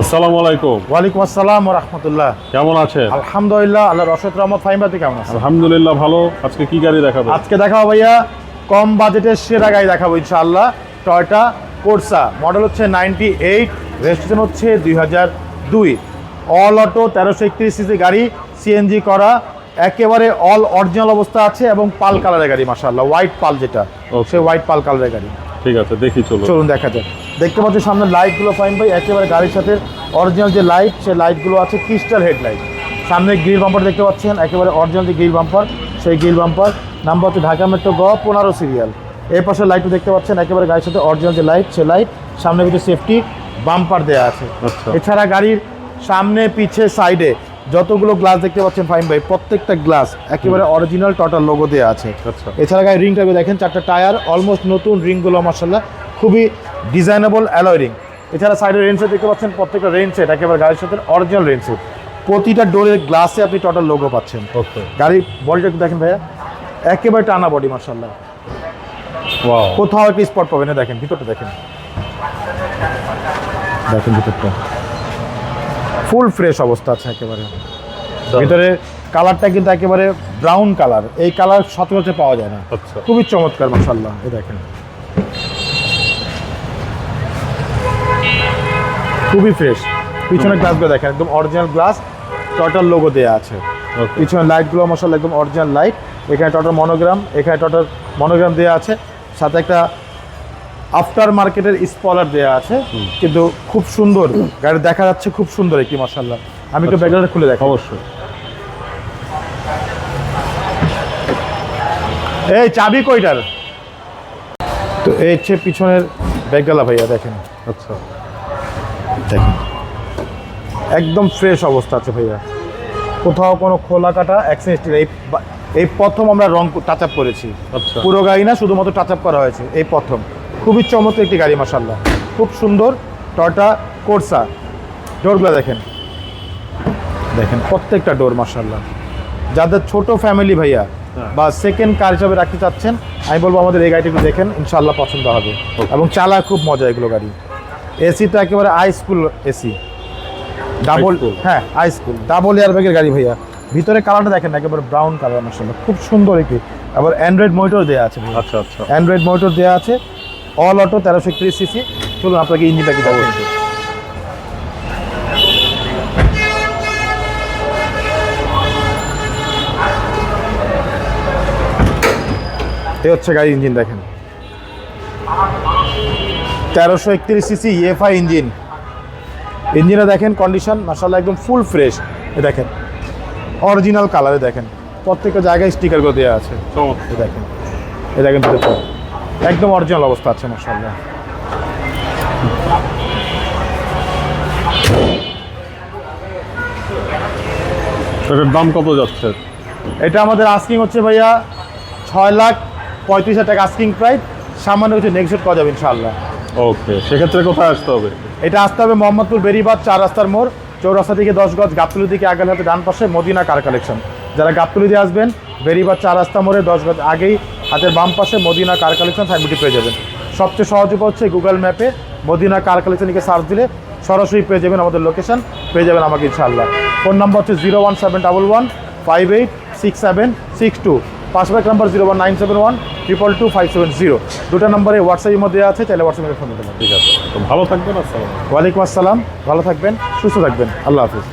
আসসালামু আলাইকুম। ওয়ালাইকুম আসসালাম রহমতুল্লাহ। কেমন আছে আলহামদুলিল্লাহ আল্লাহ রশদ রহমত। ফাইমবাতি কেমন আছে আলহামদুলিল্লাহ ভালো। আজকে কি গাড়ি দেখাবে আজকে দেখাবো ভাইয়া কম বাজেটের সেরা গাড়ি দেখাবো ইনশাআল্লাহ। টয়টা কোর্সা মডেল হচ্ছে নাইনটি এইট রেজিস্ট্রেশন হচ্ছে দুই হাজার দুই। অল অটো তেরোশো একত্রিশ সিসি গাড়ি সিএনজি করা একেবারে অল অরিজিনাল অবস্থা আছে এবং পাল কালারের গাড়ি মাসাল্লাহ হোয়াইট পাল যেটা. সে হোয়াইট পাল কালারের গাড়ি। ঠিক আছে দেখি চলো চলুন দেখা যাক। দেখতে পাচ্ছি সামনে লাইটগুলো ফাইন ভাই একেবারে গাড়ির সাথে অরিজিনাল যে লাইট সে লাইটগুলো আছে ক্রিস্টাল হেডলাইট সামনে গ্রিল বাম্পার দেখতে পাচ্ছেন একেবারে অরিজিনাল যে গ্রিল বাম্পার সেই গ্রিল বাম্পার নাম্বার হচ্ছে ঢাকা মেট্রো গ পনেরো সিরিয়াল এর পাশে লাইটও দেখতে পাচ্ছেন একেবারে গাড়ির সাথে অরিজিনাল যে লাইট সে লাইট সামনে কিছু সেফটি বাম্পার দেওয়া আছে। আচ্ছা। এছাড়া গাড়ির সামনে পিছে সাইডে যতগুলো গ্লাস দেখতে পাচ্ছেন ফাইন ভাই প্রত্যেকটা গ্লাস একেবারে অরিজিনাল টটাল লোগো দেওয়া আছে। আচ্ছা। এছাড়া গাড়ির রিংটা দেখেন চারটা টায়ার অলমোস্ট নতুন রিংগুলো মার্শাল্লাহ খুবই ডিজাইনেবল অ্যালয় রিং এছাড়া সাইডের রেঞ্জ দেখতে পাচ্ছেন প্রত্যেকটা রেঞ্জ সেট একেবারে গাড়ির সাথে অরিজিনাল রেঞ্জ সেট প্রতিটা ডোরের গ্লাসে আপনি টোটাল লোগো পাচ্ছেন। ওকে গাড়ির বডিটা একটু দেখেন ভাইয়া। একেবারে টানা বডি মার্শাল্লাহ কোথাও একটা স্পট পাবেন না দেখেন ভিতরটা দেখেন। দেখেন ভিতরটা। ফুল ফ্রেশ অবস্থা আছে একেবারে। ভিতরে কালারটা কিন্তু একেবারে ব্রাউন কালার এই কালার সচরাচর পাওয়া যায় না। আচ্ছা। খুবই চমৎকার মাসাল্লাহ এই দেখেন। খুবই ফ্রেশ পিছনের গ্লাসগুলো দেখেন একদম অরিজিনাল গ্লাস টটাল লোগো দেওয়া আছে। পিছনের লাইটগুলো মশাল একদম অরিজিনাল লাইট এখানে টটাল মনোগ্রাম এখানে টটাল মনোগ্রাম দেওয়া আছে। সাথে একটা আফটার মার্কেটের স্পলার দেওয়া আছে কিন্তু খুব সুন্দর গাড়ি দেখা যাচ্ছে খুব সুন্দর একটি মশাল্লা আমি একটু আচ্ছা। ব্যাগটা খুলে দেখো অবশ্যই। এই চাবি কইটার তো এই হচ্ছে পিছনের ব্যাগগালা ভাইয়া দেখেন। আচ্ছা। দেখেন। একদম ফ্রেশ অবস্থা আছে ভাইয়া। কোথাও কোনো খোলা কাটা অ্যাক্সিডেন্ট এই এই প্রথম আমরা রং টাচ আপ করেছি। আচ্ছা। পুরো গাড়ি না শুধুমাত্র টাচ আপ করা হয়েছে এই প্রথম। খুবই চমৎকার একটি গাড়ি মাসাল্লাহ খুব সুন্দর টটা কোর্সা ডোরগুলো দেখেন। দেখেন প্রত্যেকটা ডোর মাসাল্লাহ যাদের ছোট ফ্যামিলি ভাইয়া হ্যাঁ। বা সেকেন্ড কার হিসাবে রাখতে চাচ্ছেন আমি বলব আমাদের এই গাড়িটি দেখেন ইনশাল্লাহ পছন্দ হবে। এবং চালা খুব মজা এগুলো গাড়ি। এসি তো একেবারে হাই স্কুল এসি ডাবল। হ্যাঁ হাই স্কুল ডাবল এয়ার ব্যাগের গাড়ি ভাইয়া। ভিতরে কালারটা দেখেন একেবারে ব্রাউন কালার মাসাল্লাহ খুব সুন্দর একটি। আবার অ্যান্ড্রয়েড মনিটর দেওয়া আছে আচ্ছা আচ্ছা। অ্যান্ড্রয়েড মোটর দেওয়া আছে। অল অটো তেরোশো একত্রিশ সিসি চলুন আপনাকে ইঞ্জিনটা কি দেখাবো এ হচ্ছে গাড়ির ইঞ্জিন দেখেন। তেরোশো একত্রিশ সিসি ইএফআই ইঞ্জিন ইঞ্জিনে দেখেন কন্ডিশন মাসাল্লাহ একদম ফুল ফ্রেশ এ দেখেন অরিজিনাল কালারে দেখেন। প্রত্যেকটা জায়গায় স্টিকারগুলো দেওয়া আছে। দেখেন এই দেখেন একদম অরিজিনাল অবস্থা আছে মাসাল্লাহ এটার দাম কত যাচ্ছে? এটা আমাদের আস্কিং হচ্ছে ভাইয়া ছয় লাখ পঁয়ত্রিশ হাজার টাকা আস্কিং প্রাইস সামান্য কিছু নেগোসিয়েট করা যাবে ইনশাআল্লাহ। ওকে সেক্ষেত্রে কোথায় আসতে হবে? এটা আসতে হবে মোহাম্মদপুর বেরিবাদ চার রাস্তার মোড়, চৌরাস্তা থেকে দশ গজ, গাবতলি দিকে আগে হাতে ডান পাশে মদিনা কার কালেকশন। যারা গাবতলি দিয়ে আসবেন বেরিবাদ চার রাস্তা মোড়ে দশ গজ আগেই হাতের বাম পাশে মদিনা কার কালেকশন সাইনবোর্ডটি পেয়ে যাবেন। সবচেয়ে সহজ উপায় হচ্ছে গুগল ম্যাপে মদিনা কার কালেকশনকে সার্চ দিলে সরাসরি পেয়ে যাবেন আমাদের লোকেশন, পেয়ে যাবেন আমাকে ইনশাআল্লাহ। ফোন নাম্বার হচ্ছে zero one seven double one five eight six seven six two. Password number zero one nine seven one triple two five seven zero দুটো নম্বরে হোয়াটসঅ্যাপের মধ্যে আছে তাহলে হোয়াটসঅ্যাপে ফোন দিতে পারেন ঠিক আছে। তো ভালো থাকবেন আসসালাম ওয়ালাইকুম আসসালাম ভালো থাকবেন সুস্থ থাকবেন। আল্লাহ হাফিজ।